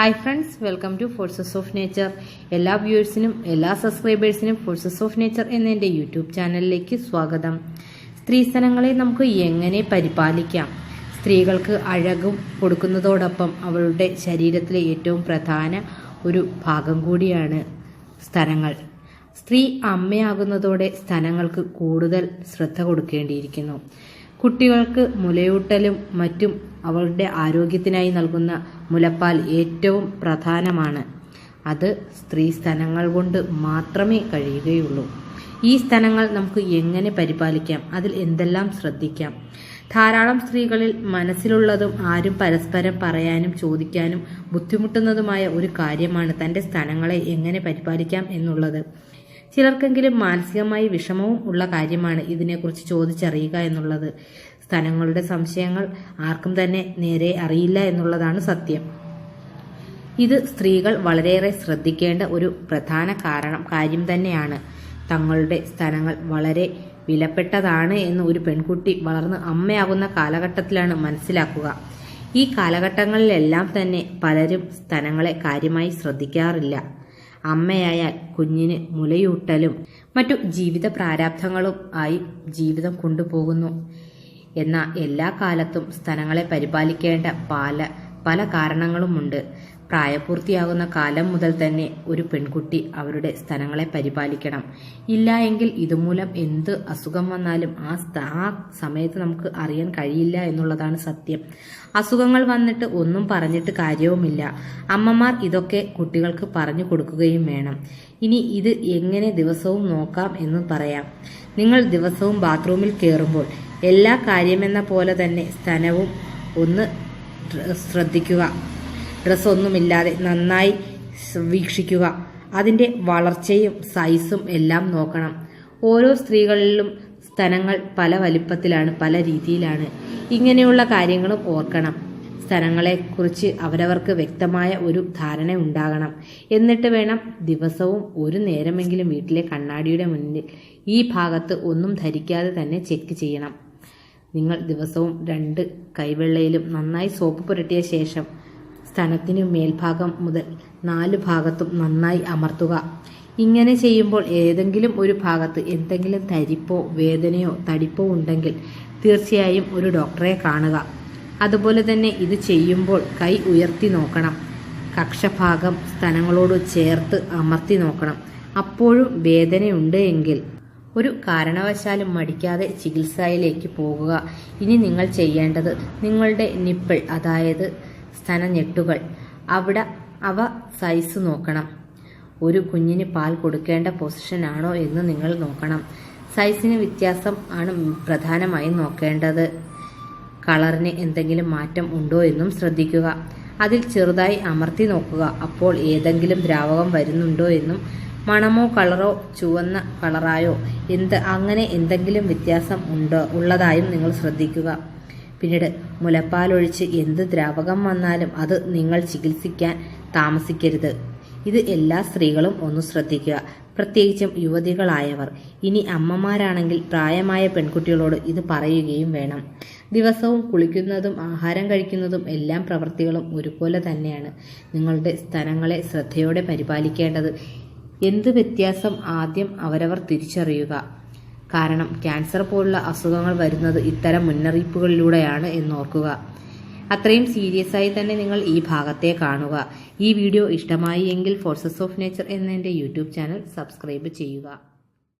Hi friends welcome to forces of nature എല്ലാ വ്യൂവേഴ്സിനും എല്ലാ സബ്സ്ക്രൈബേഴ്സിനും ഫോഴ്സസ് ഓഫ് നേച്ചർ എന്ന എന്റെ യൂട്യൂബ് ചാനലിലേക്ക് സ്വാഗതം. സ്ത്രീസ്ഥലങ്ങളെ നമുക്ക് എങ്ങനെ പരിപാലിക്കാം? സ്ത്രീകൾക്ക് അഴകും കൊടുക്കുന്നതോടൊപ്പം അവളുടെ ശരീരത്തിലെ ഏറ്റവും പ്രധാന ഒരു ഭാഗം കൂടിയാണ് സ്ഥലങ്ങൾ. സ്ത്രീ അമ്മയാകുന്നതോടെ സ്ഥലങ്ങൾക്ക് കൂടുതൽ ശ്രദ്ധ കൊടുക്കേണ്ടിയിരിക്കുന്നു. കുട്ടികൾക്ക് മുലയൂട്ടലും മറ്റും അവളുടെ ആരോഗ്യത്തിനായി നൽകുന്ന മുലപ്പാൽ ഏറ്റവും പ്രധാനമാണ്. അത് സ്ത്രീ സ്ഥലങ്ങൾ കൊണ്ട് മാത്രമേ കഴിയുകയുള്ളൂ. ഈ സ്ഥലങ്ങൾ നമുക്ക് എങ്ങനെ പരിപാലിക്കാം? അതിൽ എന്തെല്ലാം ശ്രദ്ധിക്കാം? ധാരാളം സ്ത്രീകളിൽ മനസ്സിലുള്ളതും ആരും പരസ്പരം പറയാനും ചോദിക്കാനും ബുദ്ധിമുട്ടുന്നതുമായ ഒരു കാര്യമാണ് തന്റെ സ്ഥലങ്ങളെ എങ്ങനെ പരിപാലിക്കാം എന്നുള്ളത്. ചിലർക്കെങ്കിലും മാനസികമായി വിഷമവും ഉള്ള കാര്യമാണ് ഇതിനെക്കുറിച്ച് ചോദിച്ചറിയുക എന്നുള്ളത്. സ്ഥലങ്ങളുടെ സംശയങ്ങൾ ആർക്കും തന്നെ നേരെ അറിയില്ല എന്നുള്ളതാണ് സത്യം. ഇത് സ്ത്രീകൾ വളരെയേറെ ശ്രദ്ധിക്കേണ്ട ഒരു പ്രധാന കാരണം കാര്യം തന്നെയാണ്. തങ്ങളുടെ സ്ഥലങ്ങൾ വളരെ വിലപ്പെട്ടതാണ് എന്ന് ഒരു പെൺകുട്ടി വളർന്ന് അമ്മയാകുന്ന കാലഘട്ടത്തിലാണ് മനസ്സിലാക്കുക. ഈ കാലഘട്ടങ്ങളിലെല്ലാം തന്നെ പലരും സ്ഥലങ്ങളെ കാര്യമായി ശ്രദ്ധിക്കാറില്ല. അമ്മയായാൽ കുഞ്ഞിന് മുലയൂട്ടലും മറ്റു ജീവിത പ്രാരാബ്ധങ്ങളും ആയി ജീവിതം കൊണ്ടുപോകുന്നു. എന്നാൽ എല്ലാ കാലത്തും സ്ഥലങ്ങളെ പരിപാലിക്കേണ്ട പല പല കാരണങ്ങളുമുണ്ട്. പ്രായപൂർത്തിയാകുന്ന കാലം മുതൽ തന്നെ ഒരു പെൺകുട്ടി അവരുടെ സ്ഥലങ്ങളെ പരിപാലിക്കണം. ഇല്ല എങ്കിൽ ഇതുമൂലം എന്ത് അസുഖം വന്നാലും ആ ആ സമയത്ത് നമുക്ക് അറിയാൻ കഴിയില്ല എന്നുള്ളതാണ് സത്യം. അസുഖങ്ങൾ വന്നിട്ട് ഒന്നും പറഞ്ഞിട്ട് കാര്യവുമില്ല. അമ്മമാർ ഇതൊക്കെ കുട്ടികൾക്ക് പറഞ്ഞു കൊടുക്കുകയും വേണം. ഇനി ഇത് എങ്ങനെ ദിവസവും നോക്കാം എന്ന് പറയാം. നിങ്ങൾ ദിവസവും ബാത്റൂമിൽ കയറുമ്പോൾ എല്ലാ കാര്യമെന്ന പോലെ തന്നെ സ്ഥലവും ഒന്ന് ശ്രദ്ധിക്കുക. ഡ്രസ്സൊന്നുമില്ലാതെ നന്നായി വീക്ഷിക്കുക. അതിന്റെ വളർച്ചയും സൈസും എല്ലാം നോക്കണം. ഓരോ സ്ത്രീകളിലും സ്ഥലങ്ങൾ പല വലിപ്പത്തിലാണ് പല രീതിയിലാണ്. ഇങ്ങനെയുള്ള കാര്യങ്ങളും ഓർക്കണം. സ്ഥലങ്ങളെക്കുറിച്ച് അവരവർക്ക് വ്യക്തമായ ഒരു ധാരണ ഉണ്ടാകണം. എന്നിട്ട് വേണം ദിവസവും ഒരു നേരമെങ്കിലും വീട്ടിലെ കണ്ണാടിയുടെ മുന്നിൽ ഈ ഭാഗത്ത് ഒന്നും ധരിക്കാതെ തന്നെ ചെക്ക് ചെയ്യണം. നിങ്ങൾ ദിവസവും രണ്ട് കൈവെള്ളയിലും നന്നായി സോപ്പ് പുരട്ടിയ ശേഷം സ്തനത്തിനു മേൽഭാഗം മുതൽ നാല് ഭാഗത്തും നന്നായി അമർത്തുക. ഇങ്ങനെ ചെയ്യുമ്പോൾ ഏതെങ്കിലും ഒരു ഭാഗത്ത് എന്തെങ്കിലും തരിപ്പോ വേദനയോ തടിപ്പോ ഉണ്ടെങ്കിൽ തീർച്ചയായും ഒരു ഡോക്ടറെ കാണുക. അതുപോലെ തന്നെ ഇത് ചെയ്യുമ്പോൾ കൈ ഉയർത്തി നോക്കണം. കക്ഷഭാഗം സ്ഥലങ്ങളോട് ചേർത്ത് അമർത്തി നോക്കണം. അപ്പോഴും വേദനയുണ്ട് എങ്കിൽ ഒരു കാരണവശാലും മടിക്കാതെ ചികിത്സയിലേക്ക് പോകുക. ഇനി നിങ്ങൾ ചെയ്യേണ്ടത് നിങ്ങളുടെ നിപ്പിൾ അതായത് സ്തനഞ്ഞെട്ടുകൾ അവിടെ അവ സൈസ് നോക്കണം. ഒരു കുഞ്ഞിന് പാൽ കൊടുക്കേണ്ട പൊസിഷൻ ആണോ എന്ന് നിങ്ങൾ നോക്കണം. സൈസിന് വ്യത്യാസം ആണ് പ്രധാനമായും നോക്കേണ്ടത്. കളറിന് എന്തെങ്കിലും മാറ്റം ഉണ്ടോ എന്നും ശ്രദ്ധിക്കുക. അതിൽ ചെറുതായി അമർത്തി നോക്കുക. അപ്പോൾ ഏതെങ്കിലും ദ്രാവകം വരുന്നുണ്ടോ എന്നും മണമോ കളറോ ചുവന്ന കളറായോ എന്ത് അങ്ങനെ എന്തെങ്കിലും വ്യത്യാസം ഉണ്ടോ ഉള്ളതായും നിങ്ങൾ ശ്രദ്ധിക്കുക. പിന്നീട് മുലപ്പാലൊഴിച്ച് എന്ത് ദ്രാവകം വന്നാലും അത് നിങ്ങൾ ചികിത്സിക്കാൻ താമസിക്കരുത്. ഇത് എല്ലാ സ്ത്രീകളും ഒന്ന് ശ്രദ്ധിക്കുക. പ്രത്യേകിച്ചും യുവതികളായവർ. ഇനി അമ്മമാരാണെങ്കിൽ പ്രായമായ പെൺകുട്ടികളോട് ഇത് പറയുകയും വേണം. ദിവസവും കുളിക്കുന്നതും ആഹാരം കഴിക്കുന്നതും എല്ലാം പ്രവൃത്തികളും ഒരുപോലെ തന്നെയാണ്. നിങ്ങളുടെ സ്ഥലങ്ങളെ ശ്രദ്ധയോടെ പരിപാലിക്കേണ്ടത്. എന്ത് വ്യത്യാസം ആദ്യം അവരവർ തിരിച്ചറിയുക. കാരണം ക്യാൻസർ പോലുള്ള അസുഖങ്ങൾ വരുന്നത് ഇത്തരം മുന്നറിയിപ്പുകളിലൂടെയാണ് എന്നോർക്കുക. അത്രയും സീരിയസ് ആയി തന്നെ നിങ്ങൾ ഈ ഭാഗത്തെ കാണുക. ഈ വീഡിയോ ഇഷ്ടമായി എങ്കിൽ ഫോഴ്സസ് ഓഫ് നേച്ചർ എന്ന എന്റെ യൂട്യൂബ് ചാനൽ സബ്സ്ക്രൈബ് ചെയ്യുക.